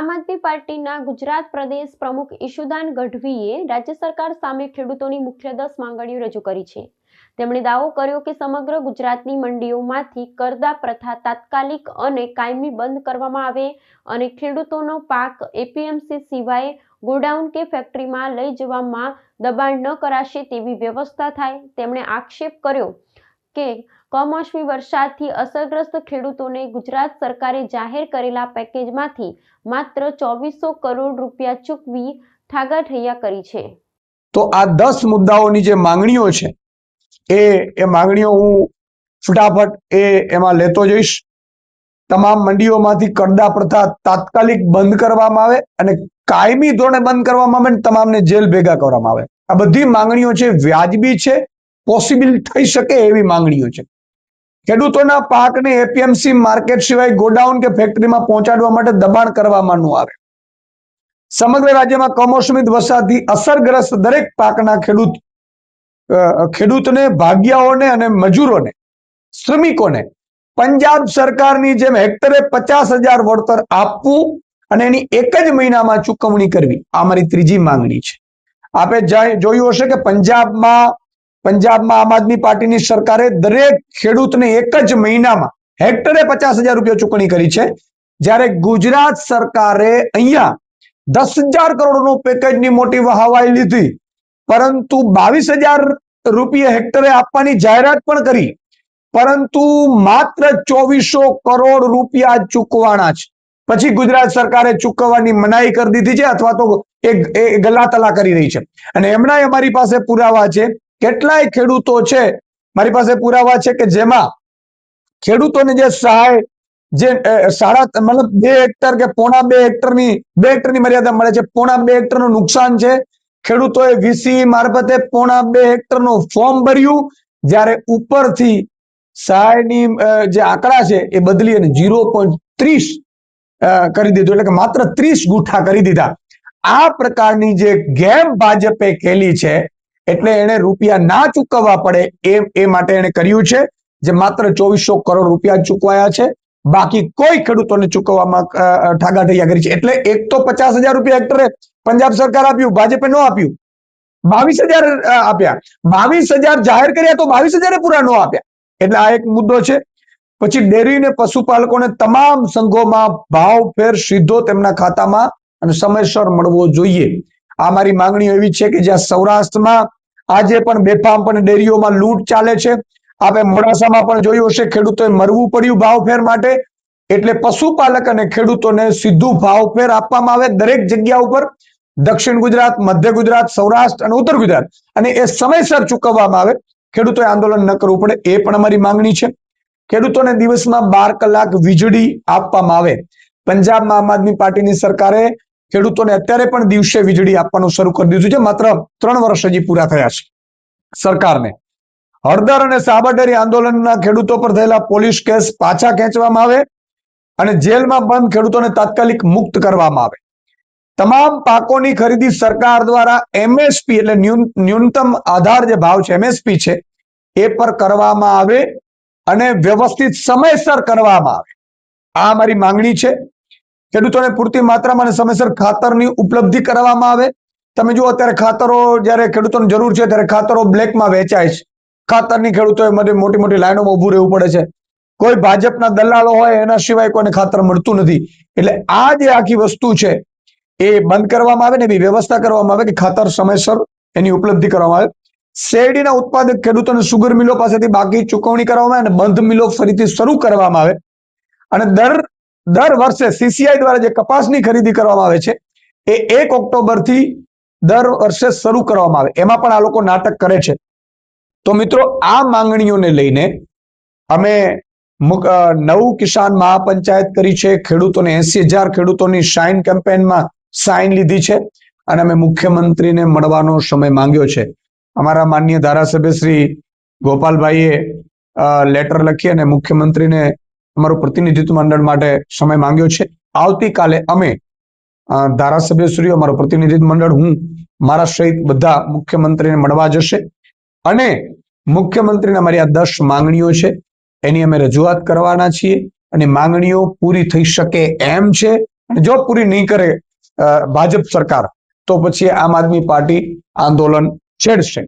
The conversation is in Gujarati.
આમ આદમી પાર્ટીના ગુજરાત પ્રદેશ પ્રમુખ ઈશુદાન ગઢવીએ રાજ્ય સરકાર સામે ખેડૂતોની મુખ્ય દસ માંગણીઓ રજૂ કરી છે. તેમણે દાવો કર્યો કે સમગ્ર ગુજરાતની મંડીઓમાંથી કરદા પ્રથા તાત્કાલિક અને કાયમી બંધ કરવામાં આવે અને ખેડૂતોનો પાક એપીએમસી સિવાય ગોડાઉન કે ફેક્ટરીમાં લઈ જવામાં દબાણ ન કરાશે તેવી વ્યવસ્થા થાય, તેમણે આક્ષેપ કર્યો. કે કમોસમી વરસાદથી અસરગ્રસ્ત ખેડૂતોને ગુજરાત સરકારે જાહેર કરેલા પેકેજમાંથી માત્ર ચોવીસો કરોડ રૂપિયા ચૂકવી ઠાગાઠૈયા કરી છે. તો આ દસ મુદ્દાઓની જે માંગણીઓ છે, એ એ માંગણીઓ હું ફટાફટ એ એમાં લેતો જઈશ. તમામ મંડીઓમાંથી કરદા પ્રથા તાત્કાલિક બંધ કરવામાં આવે અને કાયમી ધોરણે બંધ કરવામાં આવે અને તમામને જેલ ભેગા કરવામાં આવે. આ બધી માંગણીઓ છે, વ્યાજબી છે પોસિબલ થઈ શકે એવી માંગણીઓ છે. ખેડૂતોના પાકને એપીએમસી માર્કેટ સિવાય ગોડાઉન કે ફેક્ટરીમાં પહોંચાડવા માટે દબાણ કરવામાં આવે. સમગ્ર રાજ્યમાં કમોસમી વરસાદથી અસરગ્રસ્ત દરેક પાકના ખેડૂત ખેડૂતને, ભાગ્યાઓને અને મજૂરોને, શ્રમિકોને પંજાબ સરકારની જેમ હેક્ટરે પચાસ હજાર વળતર આપવું અને એની એક જ મહિનામાં ચૂકવણી કરવી આ મારી ત્રીજી માંગણી છે. આપે જોયું હશે કે પંજાબમાં પંજાબમાં આમ આદમી પાર્ટીની સરકારે દરેક ખેડૂતને એક જ મહિનામાં હેક્ટરે પચાસ હજાર રૂપિયા ચૂકવણી કરી છે. જ્યારે ગુજરાત સરકારે અહીંયા દસ હજાર કરોડનું પેકેજની મોટી વહાવાઈ લીધી, પરંતુ બાવીસ હજાર રૂપિયા હેક્ટરે આપવાની જાહેરાત પણ કરી, પરંતુ માત્ર ચોવીસો કરોડ રૂપિયા ચૂકવાના છે. પછી ગુજરાત સરકારે ચૂકવવાની મનાઈ કરી દીધી છે અથવા તો એ ગલાતલા કરી રહી છે. અને એમના અમારી પાસે પુરાવા છે કેટલાય ખેડૂતો છે, મારી પાસે પુરાવા છે કે જેમાં ખેડૂતોને જે સહાય, જે સાડા મતલબ બે હેક્ટર કે પોણા બે હેક્ટરની બે હેક્ટરની મર્યાદા મળે છે. પોણા બે હેક્ટરનું નુકસાન છે. ખેડૂતોએ વીસી મારફતે પોણા બે હેક્ટરનું ફોર્મ ભર્યું, જ્યારે ઉપરથી સહાયની જે આંકડા છે એ બદલી અને ઝીરો પોઈન્ટ ત્રીસ કરી દીધું. એટલે કે માત્ર ત્રીસ ગુઠા કરી દીધા. આ પ્રકારની જે ગેમ ભાજપે ખેલી છે એટલે એને રૂપિયા ના ચૂકવવા પડે એ એ માટે એને કર્યું છે, જે માત્ર ચોવીસો કરોડ રૂપિયા ચૂકવાયા છે. બાકી કોઈ ખેડૂતોને ચૂકવવામાં ઠાગાઠૈયા કરી છે. એટલે એક તો પચાસ હજાર રૂપિયા હેક્ટરે પંજાબ સરકાર આપ્યું, ભાજપે ન આપ્યું. બાવીસ હજાર આપ્યા. બાવીસ હજાર જાહેર કર્યા તો બાવીસ હજારે પૂરા ન આપ્યા. એટલે આ એક મુદ્દો છે. પછી ડેરી ને પશુપાલકોને તમામ સંઘોમાં ભાવ ફેર સીધો તેમના ખાતામાં અને સમયસર મળવો જોઈએ. આ મારી માંગણીઓ એવી છે કે જ્યાં સૌરાષ્ટ્રમાં આજે પણ બેફામ પણ ડેરીઓમાં લૂંટ ચાલે છે. આપણે મોડાસામાં પણ જોયું હશે, ખેડૂતોએ મરવું પડ્યું ભાવ ફેર માટે. એટલે પશુપાલક અને ખેડૂતોને સીધું ભાવ ફેર આપવામાં આવે દરેક જગ્યા ઉપર. દક્ષિણ ગુજરાત, મધ્ય ગુજરાત, સૌરાષ્ટ્ર અને ઉત્તર ગુજરાત. અને એ સમયસર ચૂકવવામાં આવે. ખેડૂતોએ આંદોલન ન કરવું પડે, એ પણ અમારી માંગણી છે. ખેડૂતોને દિવસમાં બાર કલાક વીજળી આપવામાં આવે. પંજાબમાં આમ આદમી પાર્ટીની સરકારે ખેડૂતોને અત્યારે પણ દિવસે વીજળી આપવાનું શરૂ કરી દીધું છે. માત્ર ત્રણ વર્ષ હજી પૂરા થયા છે સરકારને. હળદર અને સાબરડેરી આંદોલનના ખેડૂતો પર થયેલા પોલીસ કેસ પાછા ખેંચવામાં આવે અને જેલમાં બંધ ખેડૂતોને તાત્કાલિક મુક્ત કરવામાં આવે. તમામ પાકોની ખરીદી સરકાર દ્વારા એમએસપી એટલે ન્યૂન- ન્યૂનતમ આધાર જે ભાવ છે, એમએસપી છે, એ પર કરવામાં આવે અને વ્યવસ્થિત સમયસર કરવામાં આવે. આ મારી માંગણી છે. ખેડૂતોને પૂરતી માત્રામાં અને સમયસર ખાતરની ઉપલબ્ધિ કરવામાં આવે. તમે જુઓ, અત્યારે ખાતરો જ્યારે ખેડૂતોને જરૂર છે, ત્યારે ખાતરો બ્લેકમાં વેચાય છે. ખાતરની ખેડૂતોએ માટે મોટી મોટી લાઈનોમાં ઊભું રહેવું પડે છે. કોઈ ભાજપના દલાલો હોય, એના સિવાય કોઈને ખાતર મળતું નથી. એટલે આ જે આખી વસ્તુ છે, એ બંધ કરવામાં આવે ને એવી વ્યવસ્થા કરવામાં આવે કે ખાતર સમયસર એની ઉપલબ્ધિ કરવામાં આવે. શેરડીના ઉત્પાદક ખેડૂતોને સુગર મિલો પાસેથી બાકી ચૂકવણી કરવામાં આવે અને બંધ મિલો ફરીથી શરૂ કરવામાં આવે. અને દર દર વર્ષે સીસીઆઈ દ્વારા જે કપાસની ખરીદી કરવામાં આવે છે, એ એક ઓક્ટોબરથી દર વર્ષે શરૂ કરવામાં આવે. એમાં પણ આ લોકો નાટક કરે છે. તો મિત્રો, આ માંગણીઓને લઈને અમે નવું કિસાન મહાપંચાયત કરી છે. ખેડૂતોને એસી હજાર ખેડૂતોની સાઇન કેમ્પેનમાં સાઇન લીધી છે અને અમે મુખ્યમંત્રીને મળવાનો સમય માંગ્યો છે. અમારા માન્ય ધારાસભ્ય શ્રી ગોપાલભાઈએ લેટર લખી અને મુખ્યમંત્રીને અમારું પ્રતિનિધિત્વ મંડળ માટે સમય માંગ્યો છે. આવતીકાલે અમે ધારાસભ્યશ્રીઓ, અમારું પ્રતિનિધિત્વ મંડળ, હું, મારા સહિત બધા મુખ્યમંત્રીને મળવા જશે. અને મુખ્યમંત્રીને અમારી આ દસ માંગણીઓ છે, એની અમે રજૂઆત કરવાના છીએ. અને માંગણીઓ પૂરી થઈ શકે એમ છે. અને જો પૂરી નહીં કરે ભાજપ સરકાર, તો પછી આમ આદમી પાર્ટી આંદોલન છેડશે.